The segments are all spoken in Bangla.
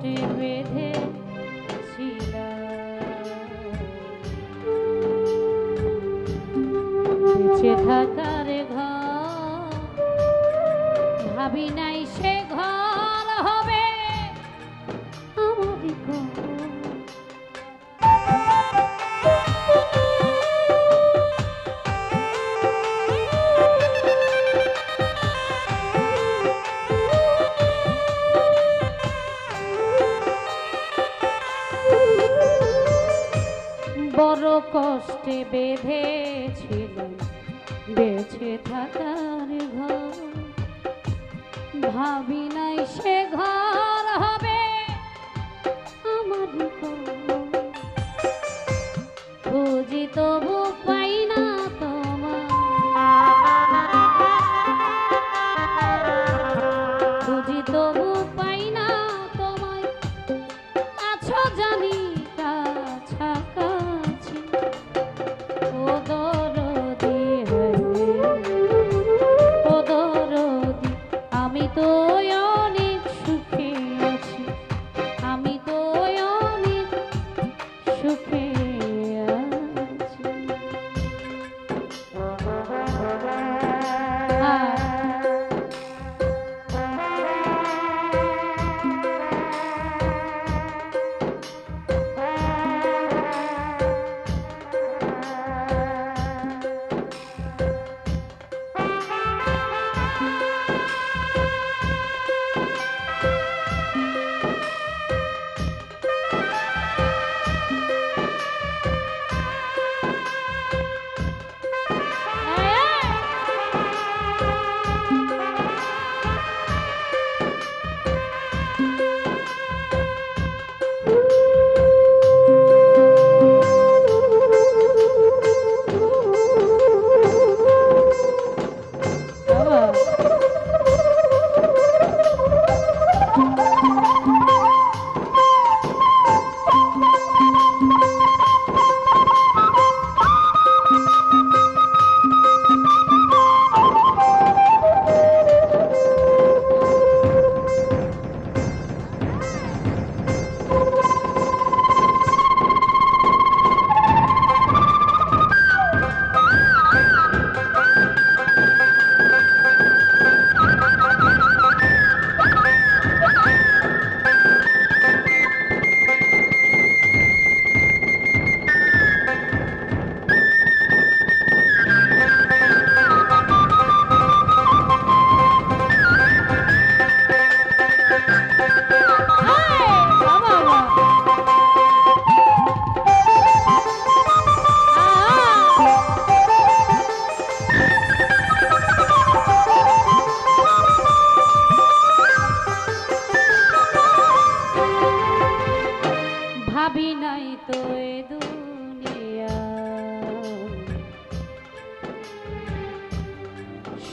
ঠোঁটে বেঁধে যে বেঁধেছিল বেঁচে থাকার ঘর। ভাবি নাই সে ঘর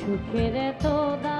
escuché de todas.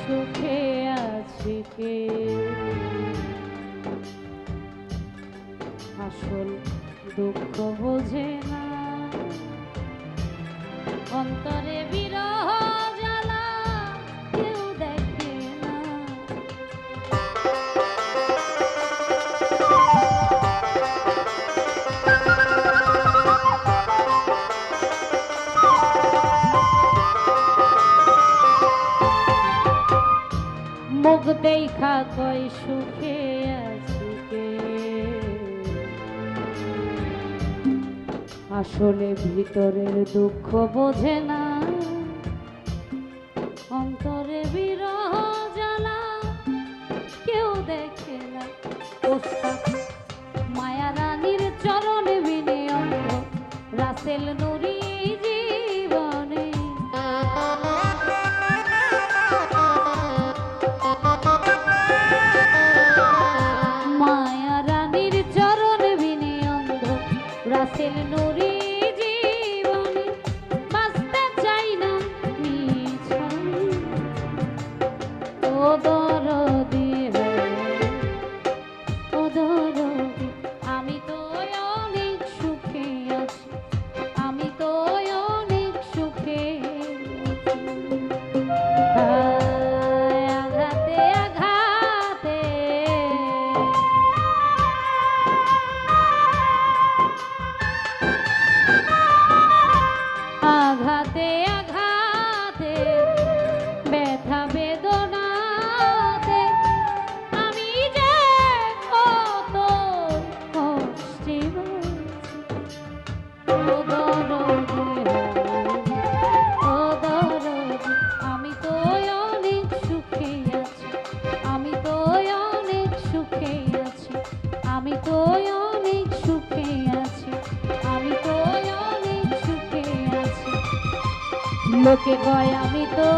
সুখে আছে কে? আসল দুঃখ বোঝে না। অন্তরে বিরহ দেখা কয় সুখে আছি আসলে ভিতরের দুঃখ বোঝে না। অন্তরে বিরহ জ্বালা কেউ দেখে না। মায়া রানীর চরণ বিনিয়োগ রাসেল নো লোকে কয় আমি তো